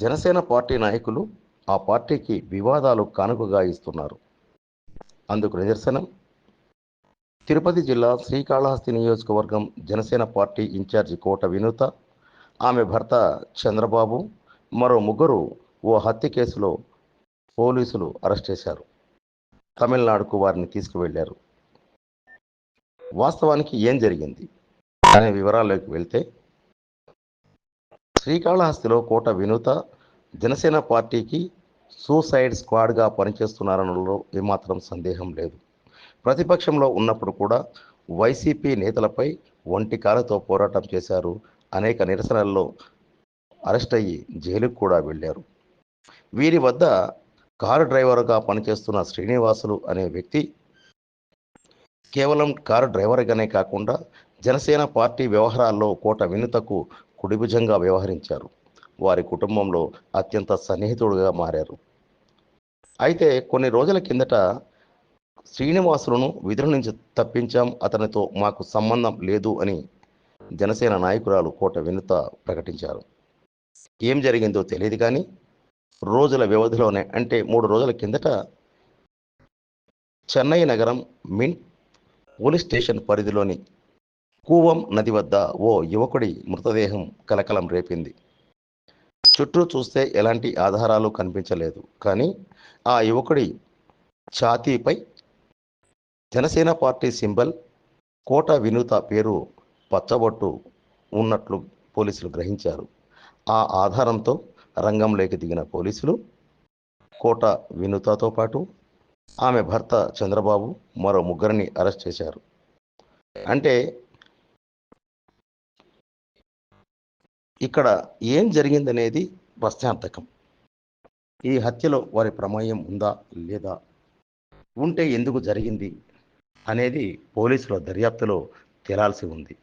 Janasena party నాయకులు ఆ పార్టీకి వివాదాలు కానుకగా ఇస్తున్నారు. అందుకు నిదర్శనం. తిరుపతి జిల్లా శ్రీకాళహస్తి నియోజకవర్గం జనసేన పార్టీ ఇన్ఛార్జి కోట వినూత ఆమె భర్త చంద్రబాబు మరో ముగ్గురు ఓ హత్య కేసులో పోలీసులు అరెస్ట్ చేశారు. తమిళనాడుకు వారిని తీసుకువెళ్ళారు. వాస్తవానికి ఏం జరిగింది? అనే వివరాల్లోకి వెళ్తే శ్రీకాళహస్తిలో కోట వినూత జనసేన పార్టీకి సూసైడ్ స్క్వాడ్గా పనిచేస్తున్నారనలో ఏమాత్రం సందేహం లేదు. ప్రతిపక్షంలో ఉన్నప్పుడు కూడా వైసీపీ నేతలపై ఒంటి కాలతో పోరాటం చేశారు. అనేక నిరసనల్లో అరెస్ట్ అయ్యి జైలుకు కూడా వెళ్ళారు. వీరి వద్ద కారు డ్రైవర్గా పనిచేస్తున్న శ్రీనివాసులు అనే వ్యక్తి కేవలం కారు డ్రైవర్గానే కాకుండా జనసేన పార్టీ వ్యవహారాల్లో కోట వినుతకు కుడిభుజంగా వ్యవహరించారు. వారి కుటుంబంలో అత్యంత సన్నిహితుడుగా మారారు. అయితే కొన్ని రోజుల కిందట శ్రీనివాసులను విధుల నుంచి తప్పించాం అతనితో మాకు సంబంధం లేదు అని జనసేన నాయకురాలు కోట వినుత ప్రకటించారు. ఏం జరిగిందో తెలియదు కానీ రోజుల వ్యవధిలోనే అంటే మూడు రోజుల కిందట చెన్నై నగరం మింట్ పోలీస్ స్టేషన్ పరిధిలోని కూవం నది వద్ద ఓ యువకుడి మృతదేహం కలకలం రేపింది. చుట్టూ చూస్తే ఎలాంటి ఆధారాలు కనిపించలేదు. కానీ ఆ యువకుడి ఛాతీపై జనసేన పార్టీ సింబల్ కోట వినూత పేరు పచ్చబొట్టు ఉన్నట్లు పోలీసులు గ్రహించారు. ఆ ఆధారంతో రంగంలోకి దిగిన పోలీసులు కోట వినూతతో పాటు ఆమె భర్త చంద్రబాబు మరో ముగ్గురిని అరెస్ట్ చేశారు. అంటే ఇక్కడ ఏం జరిగిందనేది ప్రశ్నార్థకం. ఈ హత్యలో వారి ప్రమేయం ఉందా లేదా? ఉంటే ఎందుకు జరిగింది? అనేది పోలీసుల దర్యాప్తులో తేలాల్సి ఉంది.